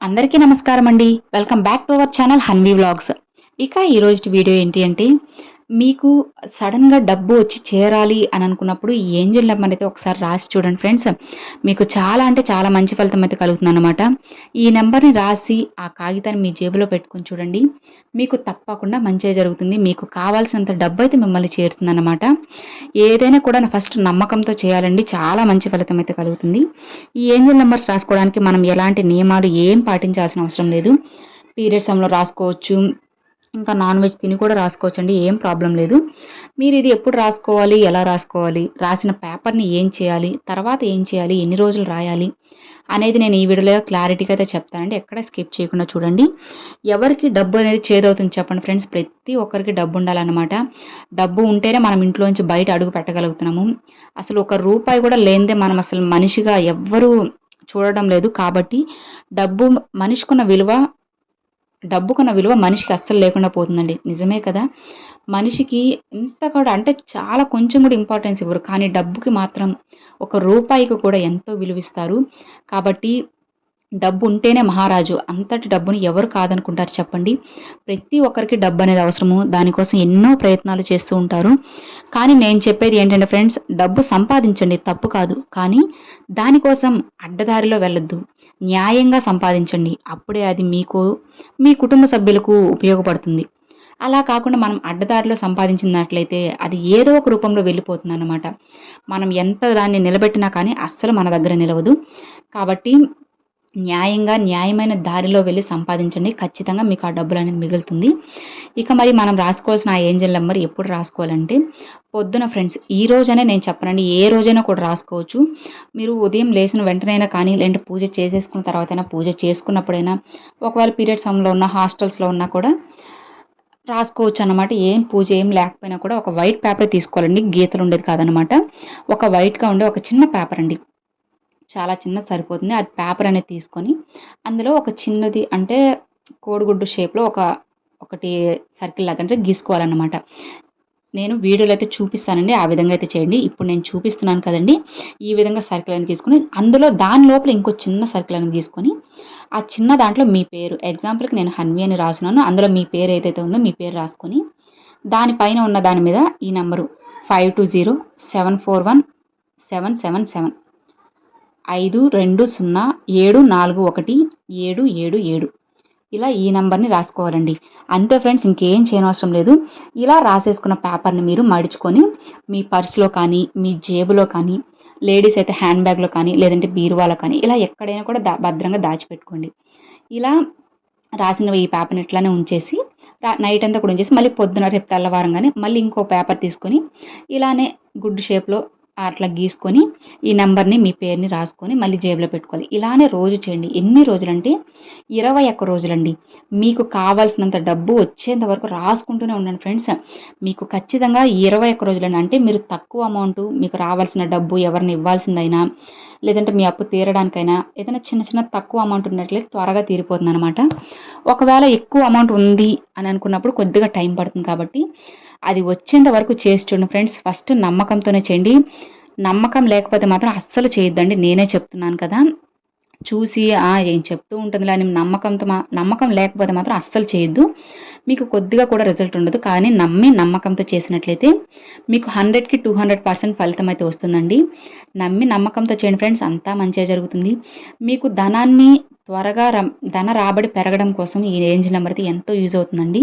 అందరికీ నమస్కారం అండి welcome back to our channel Hanvi vlogs. ఇక ఈరోజు వీడియో ఏంటి అంటే మీకు సడన్గా డబ్బు వచ్చి చేరాలి అని అనుకున్నప్పుడు ఈ ఏంజల్ నెంబర్ అయితే ఒకసారి రాసి చూడండి ఫ్రెండ్స్. మీకు చాలా అంటే చాలా మంచి ఫలితం అయితే కలుగుతుంది అనమాట ఈ నెంబర్ని రాసి ఆ కాగితాన్ని మీ జేబులో పెట్టుకొని చూడండి. మీకు తప్పకుండా మంచిగా జరుగుతుంది. మీకు కావాల్సినంత డబ్బు అయితే మిమ్మల్ని చేరుతుంది అనమాట ఏదైనా కూడా ఫస్ట్ నమ్మకంతో చేయాలండి. చాలా మంచి ఫలితం అయితే కలుగుతుంది. ఈ ఏంజల్ నెంబర్స్ రాసుకోవడానికి మనం ఎలాంటి నియమాలు ఏం పాటించాల్సిన అవసరం లేదు. పీరియడ్ సమయంలో రాసుకోవచ్చు. ఇంకా నాన్ వెజ్ తిని కూడా రాసుకోవచ్చండి ఏం ప్రాబ్లం లేదు. మీరు ఇది ఎప్పుడు రాసుకోవాలి ఎలా రాసుకోవాలి రాసిన పేపర్ని ఏం చేయాలి తర్వాత ఏం చేయాలి ఎన్ని రోజులు రాయాలి అనేది నేను ఈ వీడియోలో క్లారిటీగా అయితే చెప్తానండి. ఎక్కడ స్కిప్ చేయకుండా చూడండి. ఎవరికి డబ్బు అనేది చేదవుతుంది చెప్పండి ఫ్రెండ్స్. ప్రతి ఒక్కరికి డబ్బు ఉండాలన్నమాట. డబ్బు ఉంటేనే మనం ఇంట్లోంచి బయట అడుగు పెట్టగలుగుతున్నాము. అసలు ఒక రూపాయి కూడా లేనిదే మనం అసలు మనిషిగా ఎవ్వరూ చూడడం లేదు. కాబట్టి డబ్బు మనిషికున్న విలువ డబ్బుకున్న విలువ మనిషికి అస్సలు లేకుండా పోతుందండి. నిజమే కదా? మనిషికి ఇంత కూడా అంటే చాలా కొంచెం కూడా ఇంపార్టెన్స్ ఇవ్వరు. కానీ డబ్బుకి మాత్రం ఒక రూపాయికి కూడా ఎంతో విలువిస్తారు. కాబట్టి డబ్బు ఉంటేనే మహారాజు. అంతటి డబ్బుని ఎవరు కాదనుకుంటారు చెప్పండి? ప్రతి ఒక్కరికి డబ్బు అనేది అవసరము. దానికోసం ఎన్నో ప్రయత్నాలు చేస్తూ ఉంటారు. కానీ నేను చెప్పేది ఏంటంటే ఫ్రెండ్స్ డబ్బు సంపాదించండి. తప్పు కాదు. కానీ దానికోసం అడ్డదారిలో వెళ్ళొద్దు. న్యాయంగా సంపాదించండి. అప్పుడే అది మీకు మీ కుటుంబ సభ్యులకు ఉపయోగపడుతుంది. అలా కాకుండా మనం అడ్డదారిలో సంపాదించినట్లయితే అది ఏదో ఒక రూపంలో వెళ్ళిపోతుంది అన్నమాట మనం ఎంత దాన్ని నిలబెట్టినా కానీ అస్సలు మన దగ్గర నిలవదు. కాబట్టి న్యాయంగా న్యాయమైన దారిలో వెళ్ళి సంపాదించండి. ఖచ్చితంగా మీకు ఆ డబ్బులు అనేది మిగులుతుంది. ఇక మరి మనం రాసుకోవాల్సిన ఆ ఏంజల్ నెంబర్ ఎప్పుడు రాసుకోవాలంటే పొద్దున ఫ్రెండ్స్ ఈ రోజనే నేను చెప్పనండి ఏ రోజైనా కూడా రాసుకోవచ్చు. మీరు ఉదయం లేచిన వెంటనైనా కానీ లేదంటే పూజ చేసేసుకున్న తర్వాతైనా పూజ చేసుకున్నప్పుడైనా ఒకవేళ పీరియడ్ సమయంలో ఉన్న హాస్టల్స్లో ఉన్నా కూడా రాసుకోవచ్చు అనమాట ఏం పూజ ఏం లేకపోయినా కూడా ఒక వైట్ పేపర్ తీసుకోవాలండి. గీతలు ఉండేది కాదనమాట ఒక వైట్గా ఉండే ఒక చిన్న పేపర్ అండి. చాలా చిన్నది సరిపోతుంది. అది పేపర్ అనేది తీసుకొని అందులో ఒక చిన్నది అంటే కోడిగుడ్డు షేప్లో ఒక ఒకటి సర్కిల్ లాగా అంటే గీసుకోవాలన్నమాట. నేను వీడియోలో అయితే చూపిస్తానండి. ఆ విధంగా అయితే చేయండి. ఇప్పుడు నేను చూపిస్తున్నాను కదండి. ఈ విధంగా సర్కిల్ అనేది తీసుకొని అందులో దాని లోపల ఇంకో చిన్న సర్కిల్ అనేది తీసుకొని ఆ చిన్న దాంట్లో మీ పేరు. ఎగ్జాంపుల్కి నేను హన్వి అని రాసున్నాను. అందులో మీ పేరు ఏదైతే ఉందో మీ పేరు రాసుకొని దానిపైన ఉన్న దాని మీద ఈ number five two zero seven four one seven seven seven. ఐదు రెండు సున్నా ఏడు నాలుగు ఒకటి ఏడు ఏడు ఏడు. ఇలా ఈ నెంబర్ని రాసుకోవాలండి. అంతే ఫ్రెండ్స్ ఇంకేం చేయనవసరం లేదు. ఇలా రాసేసుకున్న పేపర్ని మీరు మడుచుకొని మీ పర్స్లో కానీ మీ జేబులో కానీ లేడీస్ అయితే హ్యాండ్ బ్యాగ్లో కానీ లేదంటే బీరువాలో కానీ ఇలా ఎక్కడైనా కూడా దా భద్రంగా దాచిపెట్టుకోండి. ఇలా రాసినవి ఈ పేపర్ని ఇట్లానే ఉంచేసి నైట్ అంతా కూడా ఉంచేసి మళ్ళీ పొద్దున రేపు తెల్లవారం కానీ మళ్ళీ ఇంకో పేపర్ తీసుకొని ఇలానే గుడ్ షేప్లో అట్లా గీసుకొని ఈ నెంబర్ని మీ పేరుని రాసుకొని మళ్ళీ జేబులో పెట్టుకోవాలి. ఇలానే రోజు చేయండి. ఎన్ని రోజులంటే ఇరవై ఒక్క రోజులండి. మీకు కావాల్సినంత డబ్బు వచ్చేంత వరకు రాసుకుంటూనే ఉండండి ఫ్రెండ్స్. మీకు ఖచ్చితంగా ఇరవై ఒక్క రోజులండి అంటే మీరు తక్కువ అమౌంట్ మీకు రావాల్సిన డబ్బు ఎవరిని ఇవ్వాల్సిందైనా లేదంటే మీ అప్పు తీరడానికైనా ఏదైనా చిన్న చిన్న తక్కువ అమౌంట్ ఉన్నట్లయితే త్వరగా తీరిపోతుంది అనమాట ఒకవేళ ఎక్కువ అమౌంట్ ఉంది అని అనుకున్నప్పుడు కొద్దిగా టైం పడుతుంది కాబట్టి అది వచ్చేంత వరకు చేసి చూడండి ఫ్రెండ్స్. ఫస్ట్ నమ్మకంతోనే చేయండి. నమ్మకం లేకపోతే మాత్రం అస్సలు చేయొద్దండి. నేనే చెప్తున్నాను కదా. చూసి ఏం చెప్తూ ఉంటుందిలే అని నమ్మకంతో మా నమ్మకం లేకపోతే మాత్రం అస్సలు చేయొద్దు. మీకు కొద్దిగా కూడా రిజల్ట్ ఉండదు. కానీ నమ్మి నమ్మకంతో చేసినట్లయితే మీకు హండ్రెడ్కి టూ హండ్రెడ్ పర్సెంట్ ఫలితం అయితే వస్తుందండి. నమ్మి నమ్మకంతో చేయండి ఫ్రెండ్స్. అంతా మంచిగా జరుగుతుంది. మీకు ధనాన్ని త్వరగా ధన రాబడి పెరగడం కోసం ఈ రేంజ్ నెంబర్ అయితే ఎంతో యూజ్ అవుతుందండి.